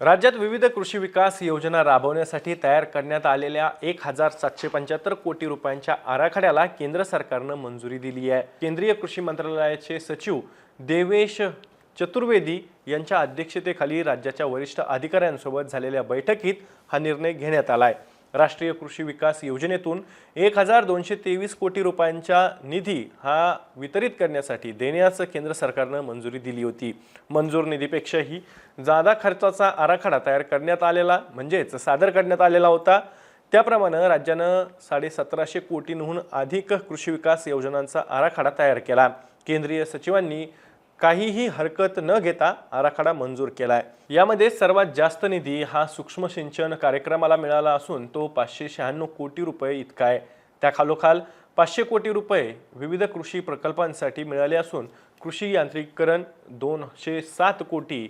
राज्यात विविध कृषी विकास योजना राबवण्यासाठी तयार करण्यात आलेल्या एक हजार सातशे पंच्याहत्तर कोटी रुपयांच्या आराखड्याला केंद्र सरकारनं मंजुरी दिली आहे. केंद्रीय कृषी मंत्रालयाचे सचिव देवेश चतुर्वेदी यांच्या अध्यक्षतेखाली राज्याच्या वरिष्ठ अधिकाऱ्यांसोबत झालेल्या बैठकीत हा निर्णय घेण्यात आला आहे. राष्ट्रीय कृषी विकास योजनेतून एक हजार दोनशे तेवीस कोटी रुपयांचा निधी हा वितरित करण्यासाठी देण्याचं केंद्र सरकारनं मंजुरी दिली होती. मंजूर निधीपेक्षाही जादा खर्चाचा आराखडा तयार करण्यात आलेला म्हणजेच सादर करण्यात आलेला होता. त्याप्रमाणे राज्यानं साडे सतराशे कोटींहून अधिक कृषी विकास योजनांचा आराखडा तयार केला. केंद्रीय सचिवांनी काहीही हरकत न घेता आराखडा मंजूर केला आहे यामध्ये सर्वात जास्त निधी हा सूक्ष्म सिंचन कार्यक्रमाला मिळाला असून तो पाचशे शहाण्णव कोटी रुपये इतका आहे. त्याखालोखाल पाचशे कोटी रुपये विविध कृषी प्रकल्पांसाठी मिळाले असून कृषी यांत्रिकीकरण दोनशे सात कोटी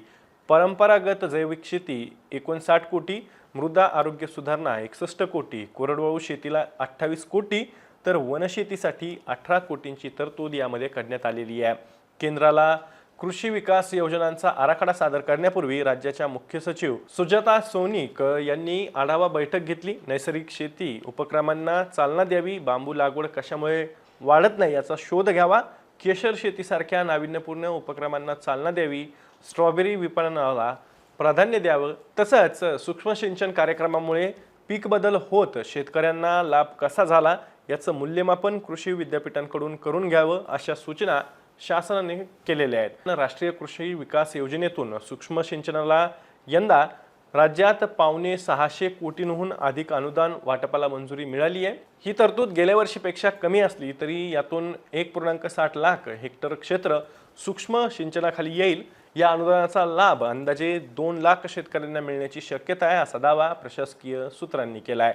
परंपरागत जैविक शेती एकोणसाठ कोटी मृदा आरोग्य सुधारणा एकसष्ट कोटी कोरडवाहू शेतीला अठ्ठावीस कोटी तर वनशेतीसाठी अठरा कोटींची तरतूद यामध्ये करण्यात आलेली आहे. केंद्राला कृषी विकास योजनांचा आराखडा सादर करण्यापूर्वी राज्याच्या मुख्य सचिव सुजाता सोनिक यांनी आढावा बैठक घेतली. नैसर्गिक शेती उपक्रमांना चालना द्यावी बांबू लागवड कशामुळे वाढत नाही याचा शोध घ्यावा केशर शेतीसारख्या नाविन्यपूर्ण उपक्रमांना चालना द्यावी स्ट्रॉबेरी विपणनाला प्राधान्य द्यावं तसंच सूक्ष्म सिंचन कार्यक्रमामुळे पीक बदल होत शेतकऱ्यांना लाभ कसा झाला याचं मूल्यमापन कृषी विद्यापीठांकडून करून घ्यावं अशा सूचना शासनाने केलेले आहेत. राष्ट्रीय कृषी विकास योजनेतून सूक्ष्म सिंचनाला यंदा राज्यात पावणे सहाशे कोटींहून अधिक अनुदान वाटपाला मंजुरी मिळाली आहे. ही तरतूद गेल्या वर्षीपेक्षा कमी असली तरी यातून एक पूर्णांक साठ लाख हेक्टर क्षेत्र सूक्ष्म सिंचनाखाली येईल. या अनुदानाचा लाभ अंदाजे दोन लाख शेतकऱ्यांना मिळण्याची शक्यता आहे असा दावा प्रशासकीय सूत्रांनी केला आहे